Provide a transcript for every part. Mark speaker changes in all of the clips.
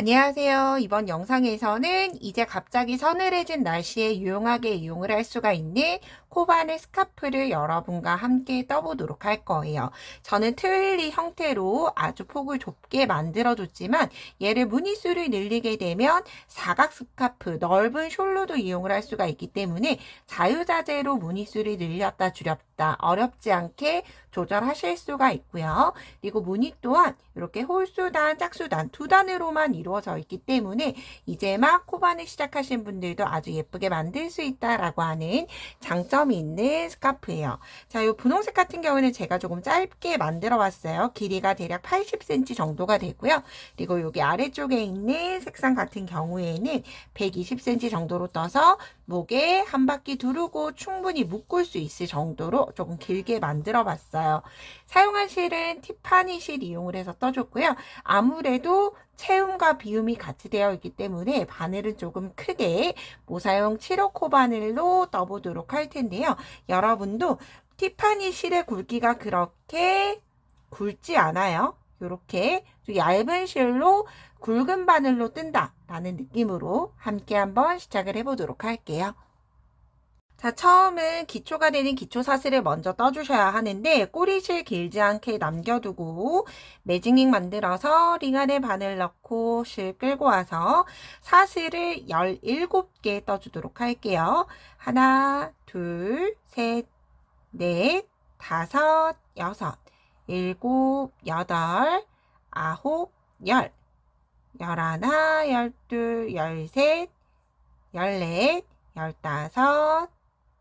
Speaker 1: 안녕하세요. 이번 영상에서는 이제 갑자기 서늘해진 날씨에 유용하게 이용을 할 수가 있는 코바네 스카프를 여러분과 함께 떠보도록 할 거예요. 저는 트윌리 형태로 아주 폭을 좁게 만들어줬지만 얘를 무늬수를 늘리게 되면 사각 스카프, 넓은 숄로도 이용을 할 수가 있기 때문에 자유자재로 무늬수를 늘렸다 줄였다 어렵지 않게 조절하실 수가 있고요. 그리고 무늬 또한 이렇게 홀수단, 짝수단 두 단으로만 이루어져 있기 때문에 이제 막 코바늘 시작하신 분들도 아주 예쁘게 만들 수 있다라고 하는 장점 이 있는 스카프예요. 자, 이 분홍색 같은 경우는 제가 조금 짧게 만들어 봤어요. 길이가 대략 80cm 정도가 되고요. 그리고 여기 아래쪽에 있는 색상 같은 경우에는 120cm 정도로 떠서 목에 한 바퀴 두르고 충분히 묶을 수 있을 정도로 조금 길게 만들어 봤어요. 사용한 실은 티파니 실 이용을 해서 떠줬고요. 아무래도 체움과 비움이 같이 되어 있기 때문에 바늘은 조금 크게 모사용 7호코 바늘로 떠보도록 할 텐데요. 여러분도 티파니 실의 굵기가 그렇게 굵지 않아요. 이렇게 얇은 실로 굵은 바늘로 뜬다 라는 느낌으로 함께 한번 시작을 해보도록 할게요. 자, 처음은 기초가 되는 기초 사슬을 먼저 떠주셔야 하는데 꼬리실 길지 않게 남겨두고 매직링 만들어서 링 안에 바늘 넣고 실 끌고 와서 사슬을 17개 떠주도록 할게요. 하나, 둘, 셋, 넷, 다섯, 여섯, 일곱, 여덟, 아홉, 열, 열하나, 열둘, 열셋, 열넷, 열다섯,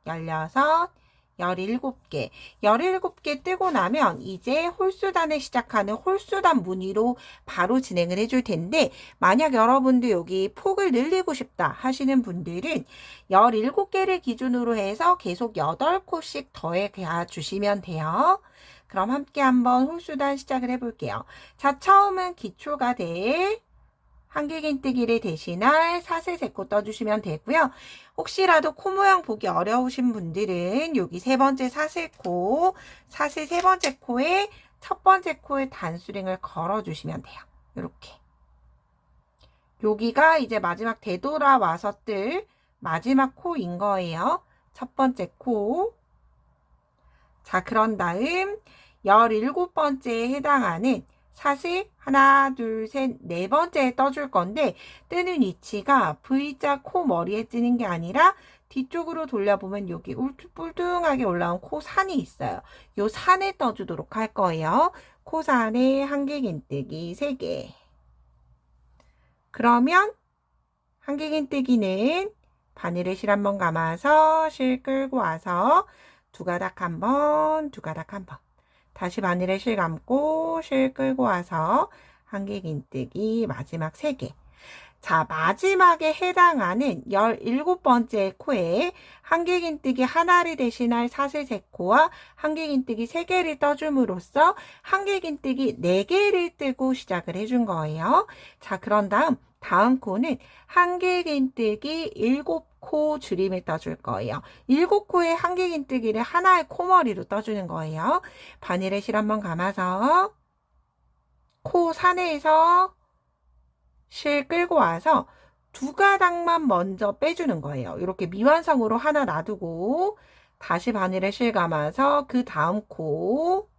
Speaker 1: 열여섯, 열일곱 개. 열일곱 개 뜨고 나면 이제 홀수단을 시작하는 홀수단 무늬로 바로 진행을 해줄 텐데, 만약 여러분도 여기 폭을 늘리고 싶다 하시는 분들은 열일곱 개를 기준으로 해서 계속 여덟 코씩 더해 주시면 돼요. 그럼 함께 한번 홀수단 시작을 해볼게요. 자, 처음은 기초가 될 한길긴뜨기를 대신할 사슬 세코 떠주시면 되고요. 혹시라도 코 모양 보기 어려우신 분들은 여기 세 번째 사슬코, 사슬 세 번째 코에 첫 번째 코에 단수링을 걸어주시면 돼요. 이렇게. 여기가 이제 마지막 되돌아와서 뜰 마지막 코인 거예요. 첫 번째 코. 자, 그런 다음 17번째에 해당하는 사슬 하나, 둘, 셋, 네 번째에 떠줄 건데 뜨는 위치가 V자 코 머리에 뜨는 게 아니라 뒤쪽으로 돌려보면 여기 뿔뚱하게 올라온 코 산이 있어요. 요 산에 떠주도록 할 거예요. 코 산에 한길긴뜨기 3개. 그러면 한길긴뜨기는 바늘에 실한번 감아서 실 끌고 와서 두 가닥 한 번, 두 가닥 한 번. 다시 바늘에 실 감고 실 끌고 와서 한길 긴뜨기 마지막 3개. 자, 마지막에 해당하는 17번째 코에 한길긴뜨기 하나를 대신할 사슬 3코와 한길긴뜨기 3개를 떠줌으로써 한길긴뜨기 4개를 뜨고 시작을 해준 거예요. 자, 그런 다음 다음 코는 한길긴뜨기 7 코 줄임을 떠줄 거예요. 7코의 한길긴뜨기를 하나의 코머리로 떠주는 거예요. 바늘에 실 한번 감아서 코 사내에서 실 끌고 와서 두 가닥만 먼저 빼주는 거예요. 이렇게 미완성으로 하나 놔두고 다시 바늘에 실 감아서 그 다음 코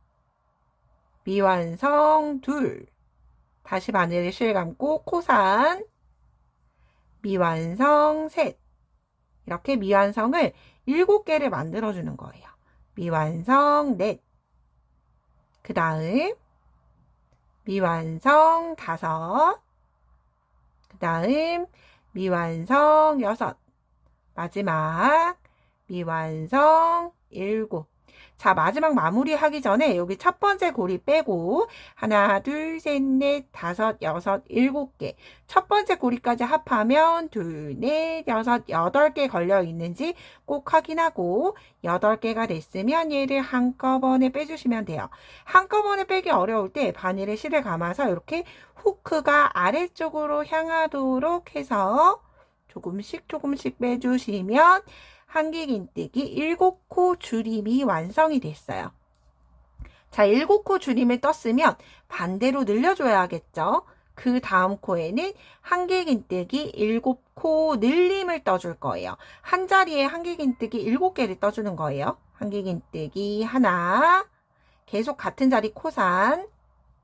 Speaker 1: 미완성 둘 다시 바늘에 실 감고 코산 미완성 셋 이렇게 미완성을 일곱 개를 만들어 주는 거예요. 미완성 넷 그 다음 미완성 다섯. 그 다음 미완성 여섯. 마지막 미완성 일곱 자, 마지막 마무리 하기 전에 여기 첫 번째 고리 빼고 하나, 둘, 셋, 넷, 다섯, 여섯, 일곱 개. 첫 번째 고리까지 합하면 둘, 넷, 여섯, 여덟 개 걸려 있는지 꼭 확인하고 여덟 개가 됐으면 얘를 한꺼번에 빼주시면 돼요. 한꺼번에 빼기 어려울 때 바늘에 실을 감아서 이렇게 후크가 아래쪽으로 향하도록 해서 조금씩 조금씩 빼주시면 한길긴뜨기 7코 줄임이 완성이 됐어요. 자, 7코 줄임을 떴으면 반대로 늘려줘야겠죠? 그 다음 코에는 한길긴뜨기 일곱 코 늘림을 떠줄 거예요. 한 자리에 한길긴뜨기 일곱 개를 떠주는 거예요. 한길긴뜨기 하나, 계속 같은 자리 코산,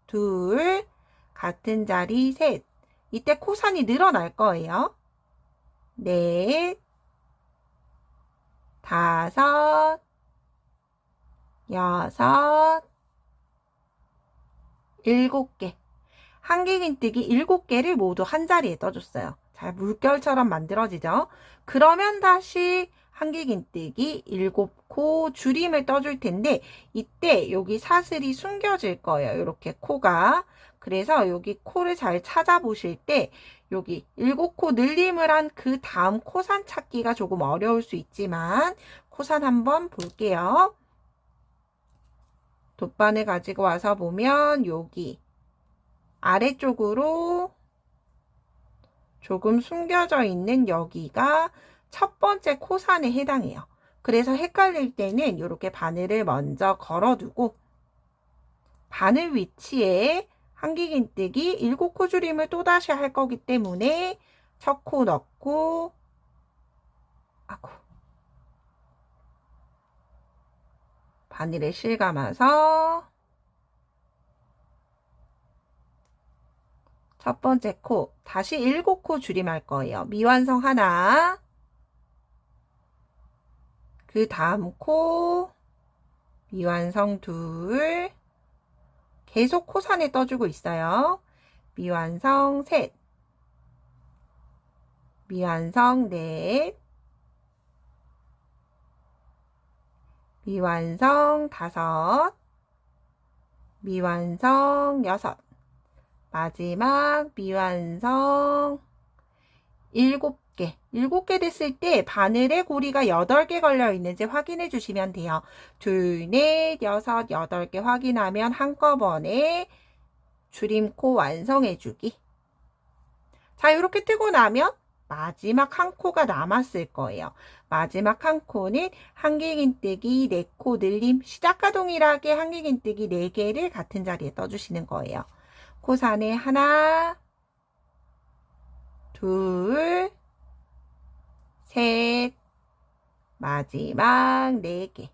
Speaker 1: 둘, 같은 자리 셋. 이때 코산이 늘어날 거예요. 넷, 다섯, 여섯, 일곱 개. 한길긴뜨기 일곱 개를 모두 한 자리에 떠줬어요. 잘 물결처럼 만들어지죠? 그러면 다시 한길긴뜨기 일곱 코 줄임을 떠줄 텐데 이때 여기 사슬이 숨겨질 거예요. 이렇게 코가. 그래서 여기 코를 잘 찾아보실 때 여기 일곱 코 늘림을 한 그 다음 코산 찾기가 조금 어려울 수 있지만 코산 한번 볼게요. 돗바늘 가지고 와서 보면 여기 아래쪽으로 조금 숨겨져 있는 여기가 첫 번째 코산에 해당해요. 그래서 헷갈릴 때는 이렇게 바늘을 먼저 걸어두고 바늘 위치에 한기긴뜨기 7코 줄임을 또다시 할 거기 때문에 첫 코 넣고 아고 바늘에 실감아서 첫 번째 코 다시 7코 줄임할 거예요. 미완성 하나. 그 다음 코 미완성 둘 계속 코산에 떠주고 있어요. 미완성 셋. 미완성 넷 미완성 다섯. 미완성 여섯. 마지막 미완성 일곱 개. 일곱 개 됐을 때 바늘에 고리가 여덟 개 걸려 있는지 확인해 주시면 돼요. 둘, 넷, 여섯, 여덟 개 확인하면 한꺼번에 줄임코 완성해 주기. 자, 이렇게 뜨고 나면 마지막 한 코가 남았을 거예요. 마지막 한 코는 한길긴뜨기 네 코 늘림 시작과 동일하게 한길긴뜨기 네 개를 같은 자리에 떠주시는 거예요. 코산에 하나, 둘, 셋, 마지막 네 개.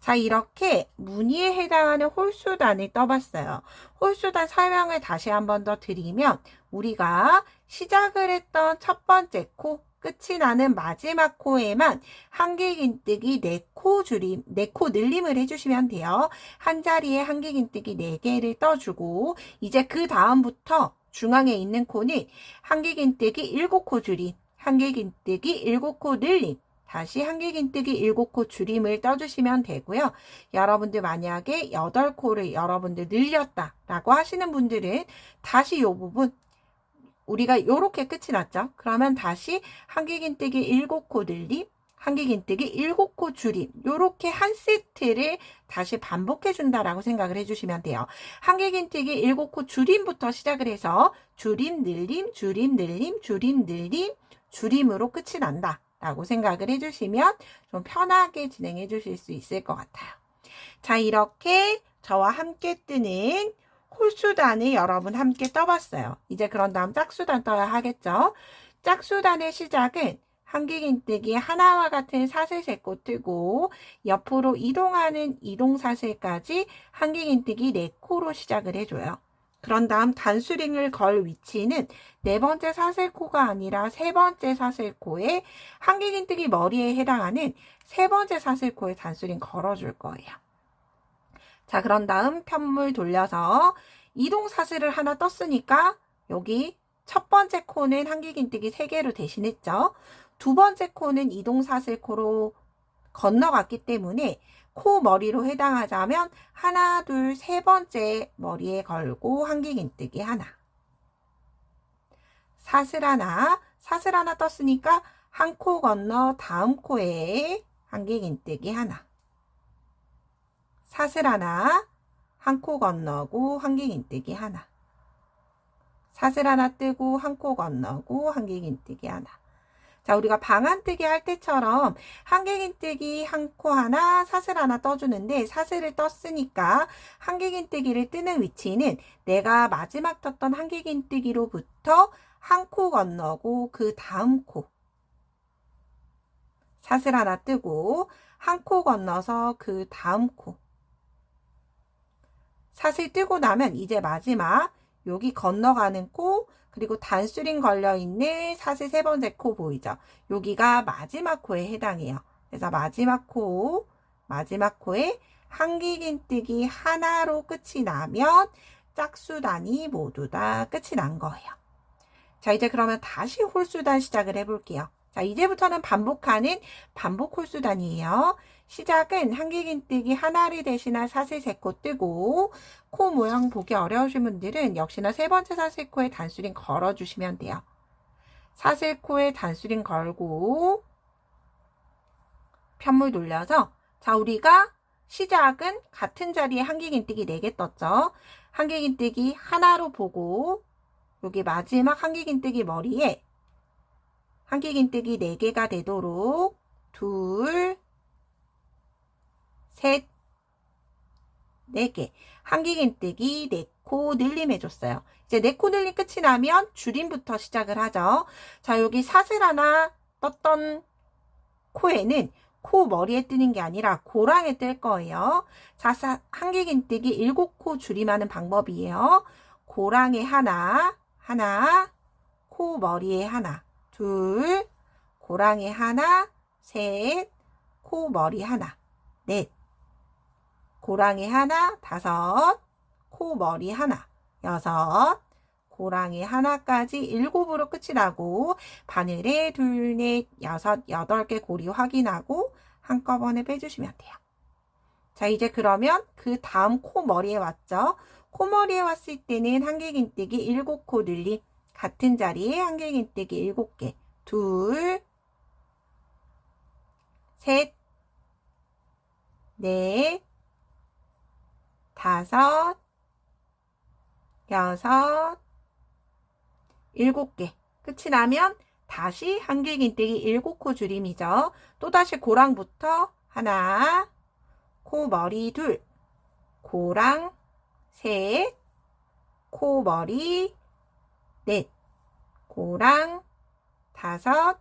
Speaker 1: 자, 이렇게 무늬에 해당하는 홀수단을 떠봤어요. 홀수단 설명을 다시 한 번 더 드리면 우리가 시작을 했던 첫 번째 코, 끝이 나는 마지막 코에만 한길긴뜨기 4코 줄임, 4코 늘림을 해주시면 돼요. 한 자리에 한길긴뜨기 4개를 떠주고 이제 그 다음부터 중앙에 있는 코는 한길긴뜨기 7코 줄임, 한길긴뜨기 7코 늘림, 다시 한길긴뜨기 7코 줄임을 떠주시면 되고요. 여러분들 만약에 8코를 여러분들 늘렸다 라고 하시는 분들은 다시 이 부분 우리가 이렇게 끝이 났죠. 그러면 다시 한길긴뜨기 7코 늘림, 한길긴뜨기 7코 줄임 이렇게 한 세트를 다시 반복해 준다라고 생각을 해주시면 돼요. 한길긴뜨기 7코 줄임부터 시작을 해서 줄임 늘림 줄임 늘림 줄임 늘림 줄임으로 끝이 난다 라고 생각을 해주시면 좀 편하게 진행해 주실 수 있을 것 같아요. 자 이렇게 저와 함께 뜨는 홀수단을 여러분 함께 떠봤어요. 이제 그런 다음 짝수단 떠야 하겠죠. 짝수단의 시작은 한길긴뜨기 하나와 같은 사슬 세코 뜨고 옆으로 이동하는 이동 사슬까지 한길긴뜨기 4코로 시작을 해줘요. 그런 다음 단수링을 걸 위치는 네 번째 사슬코가 아니라 세 번째 사슬코에 한길긴뜨기 머리에 해당하는 세 번째 사슬코에 단수링 걸어줄 거예요. 자, 그런 다음 편물 돌려서 이동 사슬을 하나 떴으니까 여기 첫 번째 코는 한길긴뜨기 3개로 대신했죠. 두 번째 코는 이동 사슬코로 건너갔기 때문에 코 머리로 해당하자면 하나, 둘, 세 번째 머리에 걸고 한길긴뜨기 하나. 사슬 하나, 사슬 하나 떴으니까 한 코 건너 다음 코에 한길긴뜨기 하나. 사슬 하나, 한 코 건너고 한길긴뜨기 하나. 사슬 하나 뜨고 한 코 건너고 한길긴뜨기 하나. 자, 우리가 방안뜨기 할 때처럼 한길긴뜨기 한 코 하나, 사슬 하나 떠주는데 사슬을 떴으니까 한길긴뜨기를 뜨는 위치는 내가 마지막 떴던 한길긴뜨기로부터 한 코 건너고 그 다음 코. 사슬 하나 뜨고 한 코 건너서 그 다음 코. 사슬 뜨고 나면 이제 마지막 여기 건너가는 코 그리고 단수링 걸려있는 사슬 세 번째 코 보이죠? 여기가 마지막 코에 해당해요. 그래서 마지막 코, 마지막 코에 한길긴뜨기 하나로 끝이 나면 짝수단이 모두 다 끝이 난 거예요. 자, 이제 그러면 다시 홀수단 시작을 해볼게요. 자, 이제부터는 반복하는 반복 홀수단이에요. 시작은 한길긴뜨기 하나를 대신할 사슬 세코 뜨고 코 모양 보기 어려우신 분들은 역시나 세 번째 사슬코에 단수링 걸어주시면 돼요. 사슬코에 단수링 걸고 편물 돌려서 자 우리가 시작은 같은 자리에 한길긴뜨기 4개 떴죠. 한길긴뜨기 하나로 보고 여기 마지막 한길긴뜨기 머리에 한길긴뜨기 4개가 되도록 둘, 4개, 한기긴뜨기, 4코 늘림 해줬어요. 이제 4코 늘림 끝이 나면 줄임부터 시작을 하죠. 자, 여기 사슬 하나 떴던 코에는 코 머리에 뜨는 게 아니라 고랑에 뜰 거예요. 자, 한길긴뜨기 7코 줄임하는 방법이에요. 고랑에 하나, 하나, 코 머리에 하나, 둘, 고랑에 하나, 셋, 코 머리 하나, 넷, 고랑이 하나, 다섯, 코 머리 하나, 여섯, 고랑이 하나까지 일곱으로 끝이 나고 바늘에 둘, 넷, 여섯, 여덟 개 고리 확인하고 한꺼번에 빼주시면 돼요. 자, 이제 그러면 그 다음 코 머리에 왔죠? 코 머리에 왔을 때는 한길긴뜨기 일곱 코 늘림 같은 자리에 한길긴뜨기 일곱 개 둘, 셋, 넷, 다섯, 여섯, 일곱 개. 끝이 나면 다시 한길긴뜨기 일곱 코 줄임이죠. 또다시 고랑부터 하나, 코 머리 둘, 고랑 셋, 코 머리 넷, 고랑 다섯,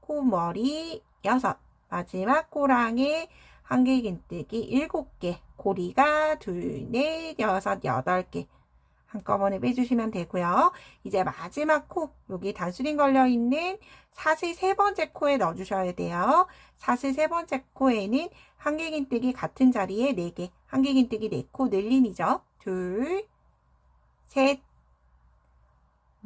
Speaker 1: 코 머리 여섯, 마지막 고랑에 한길긴뜨기 일곱 개, 고리가 둘, 넷, 여섯, 여덟 개 한꺼번에 빼주시면 되고요. 이제 마지막 코, 여기 단수링 걸려있는 사슬 세 번째 코에 넣어주셔야 돼요. 사슬 세 번째 코에는 한길긴뜨기 같은 자리에 4개, 한길긴뜨기 4코 늘림이죠. 둘, 셋,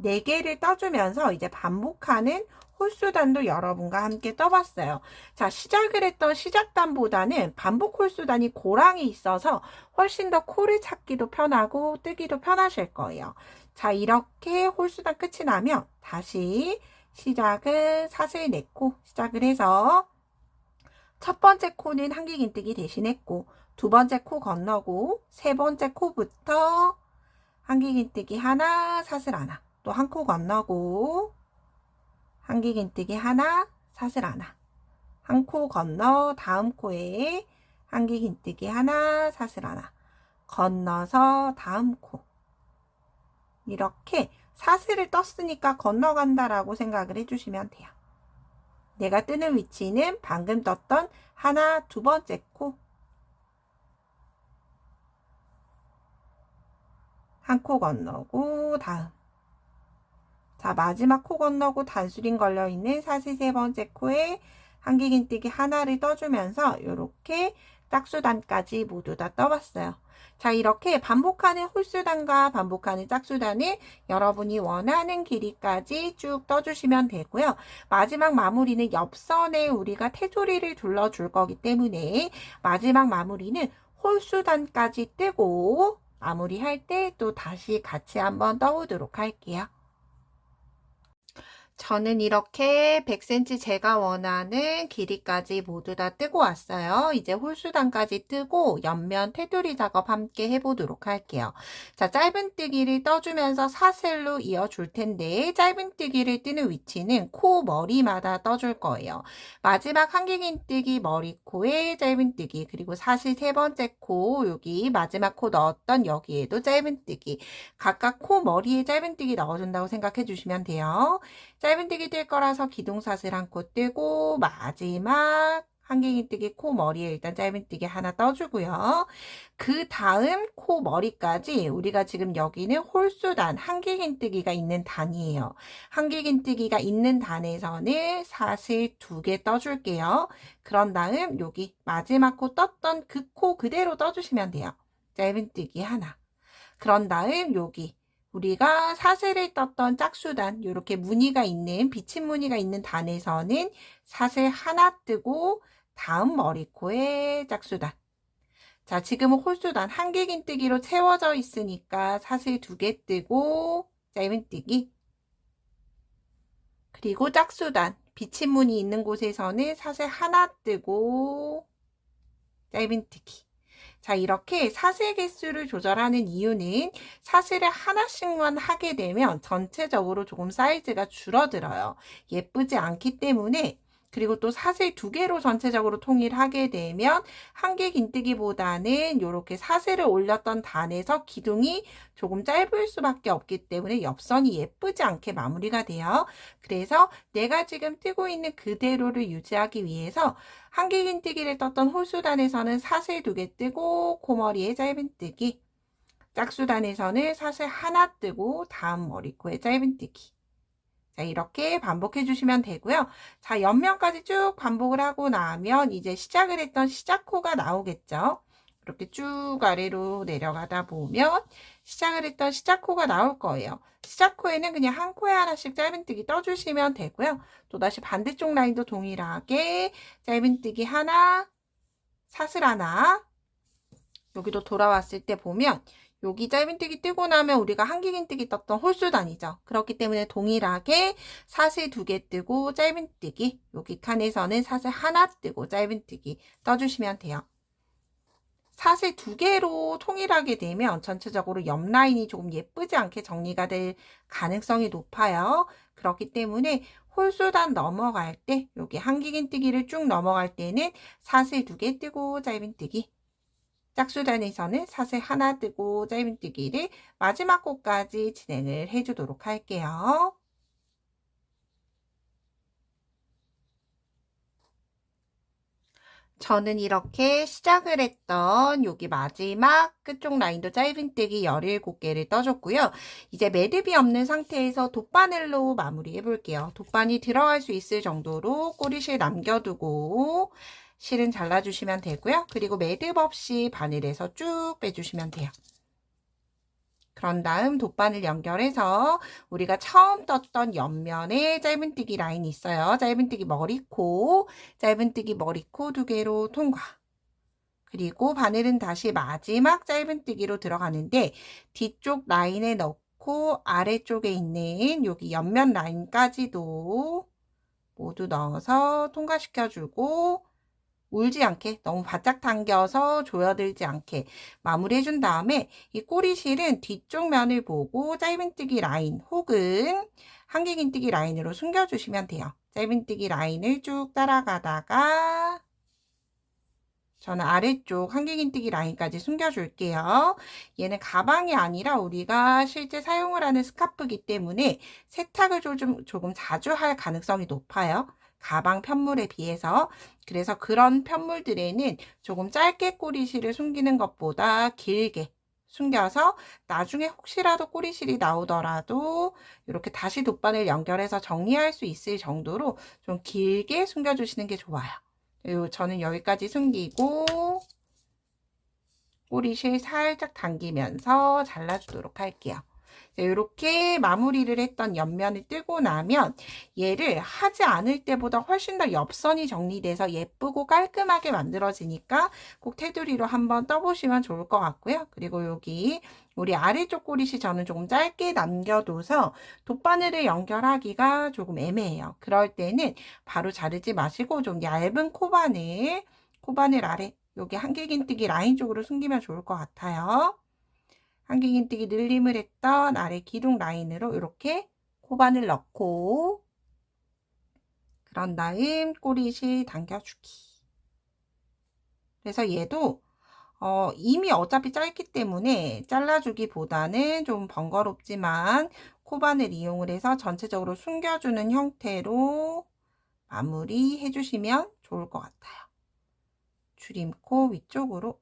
Speaker 1: 4개를 떠주면서 이제 반복하는 홀수단도 여러분과 함께 떠봤어요. 자, 시작을 했던 시작단보다는 반복 홀수단이 고랑이 있어서 훨씬 더 코를 찾기도 편하고 뜨기도 편하실 거예요. 자, 이렇게 홀수단 끝이 나면 다시 시작은 사슬 4코 시작을 해서 첫 번째 코는 한길긴뜨기 대신했고 두 번째 코 건너고 세 번째 코부터 한길긴뜨기 하나 사슬 하나 또 한 코 건너고 한길긴뜨기 하나, 사슬 하나. 한 코 건너 다음 코에 한길긴뜨기 하나, 사슬 하나. 건너서 다음 코. 이렇게 사슬을 떴으니까 건너간다라고 생각을 해주시면 돼요. 내가 뜨는 위치는 방금 떴던 하나, 두 번째 코. 한 코 건너고 다음. 자, 마지막 코 건너고 단수링 걸려있는 사슬 세 번째 코에 한길긴뜨기 하나를 떠주면서 이렇게 짝수단까지 모두 다 떠봤어요. 자, 이렇게 반복하는 홀수단과 반복하는 짝수단을 여러분이 원하는 길이까지 쭉 떠주시면 되고요. 마지막 마무리는 옆선에 우리가 테조리를 둘러줄 거기 때문에 마지막 마무리는 홀수단까지 뜨고 마무리할 때 또 다시 같이 한번 떠보도록 할게요. 저는 이렇게 100cm 제가 원하는 길이까지 모두 다 뜨고 왔어요. 이제 홀수단까지 뜨고 옆면 테두리 작업 함께 해보도록 할게요. 자, 짧은뜨기를 떠주면서 사슬로 이어줄 텐데 짧은뜨기를 뜨는 위치는 코 머리마다 떠줄 거예요. 마지막 한길긴뜨기 머리 코에 짧은뜨기 그리고 사실 세 번째 코 여기 마지막 코 넣었던 여기에도 짧은뜨기 각각 코 머리에 짧은뜨기 넣어준다고 생각해 주시면 돼요. 짧은뜨기 뜰 거라서 기둥사슬 한 코 뜨고 마지막 한길긴뜨기 코 머리에 일단 짧은뜨기 하나 떠주고요. 그 다음 코 머리까지 우리가 지금 여기는 홀수단 한길긴뜨기가 있는 단이에요. 한길긴뜨기가 있는 단에서는 사슬 두 개 떠줄게요. 그런 다음 여기 마지막 코 떴던 그 코 그대로 떠주시면 돼요. 짧은뜨기 하나. 그런 다음 여기 우리가 사슬을 떴던 짝수단 이렇게 무늬가 있는 비침 무늬가 있는 단에서는 사슬 하나 뜨고 다음 머리코에 짝수단. 자 지금은 홀수단 한길긴뜨기로 채워져 있으니까 사슬 두개 뜨고 짧은뜨기. 그리고 짝수단 비침 무늬 있는 곳에서는 사슬 하나 뜨고 짧은뜨기 자, 이렇게 사슬 개수를 조절하는 이유는 사슬을 하나씩만 하게 되면 전체적으로 조금 사이즈가 줄어들어요. 예쁘지 않기 때문에 그리고 또 사슬 두 개로 전체적으로 통일하게 되면 한 개 긴뜨기보다는 이렇게 사슬을 올렸던 단에서 기둥이 조금 짧을 수밖에 없기 때문에 옆선이 예쁘지 않게 마무리가 돼요. 그래서 내가 지금 뜨고 있는 그대로를 유지하기 위해서 한 개 긴뜨기를 떴던 홀수단에서는 사슬 두개 뜨고 코머리에 짧은뜨기 짝수단에서는 사슬 하나 뜨고 다음 머리코에 짧은뜨기 자, 이렇게 반복해 주시면 되고요. 자, 옆면까지 쭉 반복을 하고 나면 이제 시작을 했던 시작코가 나오겠죠. 이렇게 쭉 아래로 내려가다 보면 시작을 했던 시작코가 나올 거예요. 시작코에는 그냥 한 코에 하나씩 짧은뜨기 떠주시면 되고요. 또다시 반대쪽 라인도 동일하게 짧은뜨기 하나, 사슬 하나, 여기도 돌아왔을 때 보면 여기 짧은뜨기 뜨고 나면 우리가 한길긴뜨기 떴던 홀수단이죠. 그렇기 때문에 동일하게 사슬 두 개 뜨고 짧은뜨기 여기 칸에서는 사슬 하나 뜨고 짧은뜨기 떠주시면 돼요. 사슬 두 개로 통일하게 되면 전체적으로 옆 라인이 조금 예쁘지 않게 정리가 될 가능성이 높아요. 그렇기 때문에 홀수단 넘어갈 때 여기 한길긴뜨기를 쭉 넘어갈 때는 사슬 두 개 뜨고 짧은뜨기 짝수단에서는 사슬 하나 뜨고 짧은뜨기를 마지막 코까지 진행을 해주도록 할게요. 저는 이렇게 시작을 했던 여기 마지막 끝쪽 라인도 짧은뜨기 17개를 떠줬고요. 이제 매듭이 없는 상태에서 돗바늘로 마무리 해 볼게요. 돗바늘이 들어갈 수 있을 정도로 꼬리실 남겨두고 실은 잘라주시면 되고요. 그리고 매듭 없이 바늘에서 쭉 빼주시면 돼요. 그런 다음 돗바늘 연결해서 우리가 처음 떴던 옆면에 짧은뜨기 라인이 있어요. 짧은뜨기 머리코, 짧은뜨기 머리코 두 개로 통과. 그리고 바늘은 다시 마지막 짧은뜨기로 들어가는데 뒤쪽 라인에 넣고 아래쪽에 있는 여기 옆면 라인까지도 모두 넣어서 통과시켜주고 울지 않게 너무 바짝 당겨서 조여들지 않게 마무리해 준 다음에 이 꼬리실은 뒤쪽 면을 보고 짧은뜨기 라인 혹은 한길긴뜨기 라인으로 숨겨주시면 돼요. 짧은뜨기 라인을 쭉 따라가다가 저는 아래쪽 한길긴뜨기 라인까지 숨겨줄게요. 얘는 가방이 아니라 우리가 실제 사용을 하는 스카프이기 때문에 세탁을 조금, 조금 자주 할 가능성이 높아요. 가방 편물에 비해서 그래서 그런 편물들에는 조금 짧게 꼬리실을 숨기는 것보다 길게 숨겨서 나중에 혹시라도 꼬리실이 나오더라도 이렇게 다시 돗바늘 연결해서 정리할 수 있을 정도로 좀 길게 숨겨주시는 게 좋아요. 저는 여기까지 숨기고 꼬리실 살짝 당기면서 잘라주도록 할게요. 이렇게 마무리를 했던 옆면을 뜨고 나면 얘를 하지 않을 때보다 훨씬 더 옆선이 정리돼서 예쁘고 깔끔하게 만들어지니까 꼭 테두리로 한번 떠보시면 좋을 것 같고요. 그리고 여기 우리 아래쪽 꼬릿이 저는 조금 짧게 남겨둬서 돗바늘을 연결하기가 조금 애매해요. 그럴 때는 바로 자르지 마시고 좀 얇은 코바늘, 코바늘 아래 여기 한길긴뜨기 라인 쪽으로 숨기면 좋을 것 같아요. 한길긴뜨기 늘림을 했던 아래 기둥 라인으로 이렇게 코바늘 넣고 그런 다음 꼬릿을 당겨주기. 그래서 얘도 어, 이미 어차피 짧기 때문에 잘라주기보다는 좀 번거롭지만 코바늘 이용을 해서 전체적으로 숨겨주는 형태로 마무리 해주시면 좋을 것 같아요. 줄임코 위쪽으로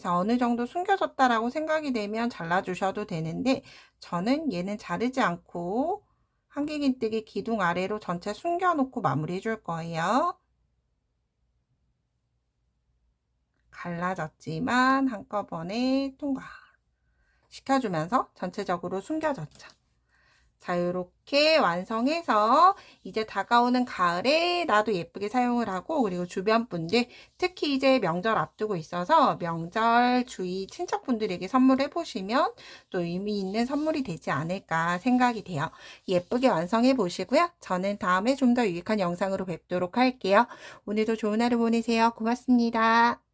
Speaker 1: 그래서 어느 정도 숨겨졌다라고 생각이 되면 잘라주셔도 되는데 저는 얘는 자르지 않고 한길긴뜨기 기둥 아래로 전체 숨겨놓고 마무리 해 줄 거예요. 갈라졌지만 한꺼번에 통과 시켜주면서 전체적으로 숨겨졌죠. 자, 이렇게 완성해서 이제 다가오는 가을에 나도 예쁘게 사용을 하고 그리고 주변 분들 특히 이제 명절 앞두고 있어서 명절 주위 친척분들에게 선물해 보시면 또 의미 있는 선물이 되지 않을까 생각이 돼요. 예쁘게 완성해 보시고요. 저는 다음에 좀 더 유익한 영상으로 뵙도록 할게요. 오늘도 좋은 하루 보내세요. 고맙습니다.